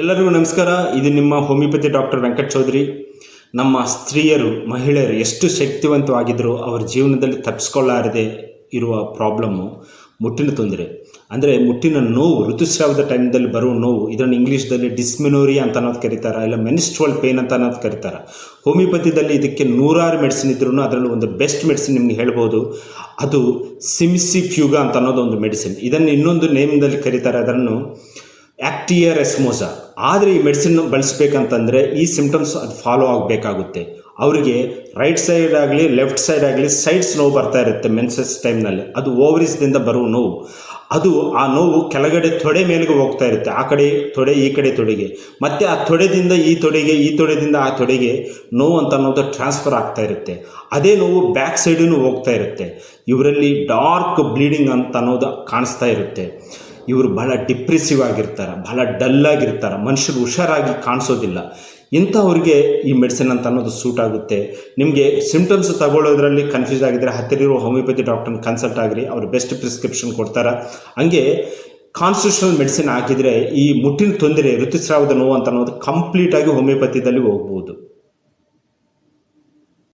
ಎಲ್ಲರಿಗೂ ನಮಸ್ಕಾರ. ಇದು ನಿಮ್ಮ ಹೋಮಿಯೋಪತಿ ಡಾಕ್ಟರ್ ವೆಂಕಟ್ ಚೌಧರಿ. ನಮ್ಮ ಸ್ತ್ರೀಯರು, ಮಹಿಳೆಯರು ಎಷ್ಟು ಶಕ್ತಿವಂತವಾಗಿದ್ದರೂ ಅವರ ಜೀವನದಲ್ಲಿ ತಪ್ಪಿಸ್ಕೊಳ್ಳಾರದೆ ಇರುವ ಪ್ರಾಬ್ಲಮ್ಮು ಮುಟ್ಟಿನ ತೊಂದರೆ. ಅಂದರೆ ಮುಟ್ಟಿನ ನೋವು, ಋತುಸ್ರಾವದ ಟೈಮ್ದಲ್ಲಿ ಬರುವ ನೋವು, ಇದನ್ನು ಇಂಗ್ಲೀಷ್ದಲ್ಲಿ ಡಿಸ್ಮಿನೋರಿಯಾ ಅಂತ ಅನ್ನೋದು ಕರೀತಾರೆ, ಇಲ್ಲ ಮೆನಿಸ್ಟ್ರಲ್ ಪೇನ್ ಅಂತ ಅನ್ನೋದು ಕರೀತಾರೆ. ಹೋಮಿಯೋಪತಿದಲ್ಲಿ ಇದಕ್ಕೆ ನೂರಾರು ಮೆಡಿಸಿನ್ ಇದ್ರೂ ಅದರಲ್ಲಿ ಒಂದು ಬೆಸ್ಟ್ ಮೆಡಿಸಿನ್ ನಿಮ್ಗೆ ಹೇಳ್ಬೋದು. ಅದು ಸಿಮಿಸಿಫ್ಯೂಗ ಅಂತ ಅನ್ನೋದು ಒಂದು ಮೆಡಿಸಿನ್. ಇದನ್ನು ಇನ್ನೊಂದು ನೇಮ್ದಲ್ಲಿ ಕರೀತಾರೆ ಅದನ್ನು ಆ್ಯಕ್ಟಿಯರ್ ಎಸ್ಮೋಸಾ ಆದರೆ ಈ ಮೆಡಿಸಿನ್ ಬಳಸಬೇಕಂತಂದರೆ ಈ ಸಿಂಪ್ಟಮ್ಸ್ ಅದು ಫಾಲೋ ಆಗಬೇಕಾಗುತ್ತೆ. ಅವರಿಗೆ ರೈಟ್ ಸೈಡ್ ಆಗಲಿ ಲೆಫ್ಟ್ ಸೈಡ್ ಆಗಲಿ ಸೈಡ್ಸ್ ನೋವು ಬರ್ತಾ ಇರುತ್ತೆ ಮೆನ್ಸಸ್ ಟೈಮ್ನಲ್ಲಿ ಅದು ಓವರಿಸ್ದಿಂದ ಬರುವ ನೋವು. ಅದು ಆ ನೋವು ಕೆಳಗಡೆ ತೊಡೆ ಮೇಲೆಗೆ ಹೋಗ್ತಾ ಇರುತ್ತೆ. ಆ ಕಡೆ ತೊಡೆ, ಈ ಕಡೆ ತೊಡೆಗೆ. ಮತ್ತು ಆ ತೊಡೆದಿಂದ ಈ ತೊಡೆಗೆ, ಈ ತೊಡೆದಿಂದ ಆ ತೊಡೆಗೆ ನೋವು ಅಂತ ಅನ್ನೋದು ಟ್ರಾನ್ಸ್ಫರ್ ಆಗ್ತಾ ಇರುತ್ತೆ. ಅದೇ ನೋವು ಬ್ಯಾಕ್ ಸೈಡೂ ಹೋಗ್ತಾ ಇರುತ್ತೆ. ಇವರಲ್ಲಿ ಡಾರ್ಕ್ ಬ್ಲೀಡಿಂಗ್ ಅಂತ ಅನ್ನೋದು ಕಾಣಿಸ್ತಾ ಇರುತ್ತೆ. ಇವರು ಬಹಳ ಡಿಪ್ರೆಸಿವ್ ಆಗಿರ್ತಾರೆ, ಬಹಳ ಡಲ್ ಆಗಿರ್ತಾರೆ, ಮನುಷ್ಯರು ಹುಷಾರಾಗಿ ಕಾಣಿಸೋದಿಲ್ಲ. ಇಂಥವ್ರಿಗೆ ಈ ಮೆಡಿಸಿನ್ ಅಂತ ಅನ್ನೋದು ಸೂಟ್ ಆಗುತ್ತೆ. ನಿಮಗೆ ಸಿಮ್ಟಮ್ಸ್ ತಗೊಳ್ಳೋದ್ರಲ್ಲಿ ಕನ್ಫ್ಯೂಸ್ ಆಗಿದ್ರೆ ಹತ್ತಿರ ಹೋಮಿಯೋಪತಿ ಡಾಕ್ಟರ್ನ ಕನ್ಸಲ್ಟ್ ಆಗಿರಿ, ಅವರು ಬೆಸ್ಟ್ ಪ್ರಿಸ್ಕ್ರಿಪ್ಷನ್ ಕೊಡ್ತಾರೆ. ಹಂಗೆ ಕಾನ್ಸ್ಟಿಟ್ಯೂಷನಲ್ ಮೆಡಿಸಿನ್ ಹಾಕಿದರೆ ಈ ಮುಟ್ಟಿನ ತೊಂದರೆ, ಋತುಸ್ರಾವದ ನೋವು ಅಂತ ಅನ್ನೋದು ಕಂಪ್ಲೀಟಾಗಿ ಹೋಮಿಯೋಪತಿದಲ್ಲಿ ಹೋಗ್ಬೋದು.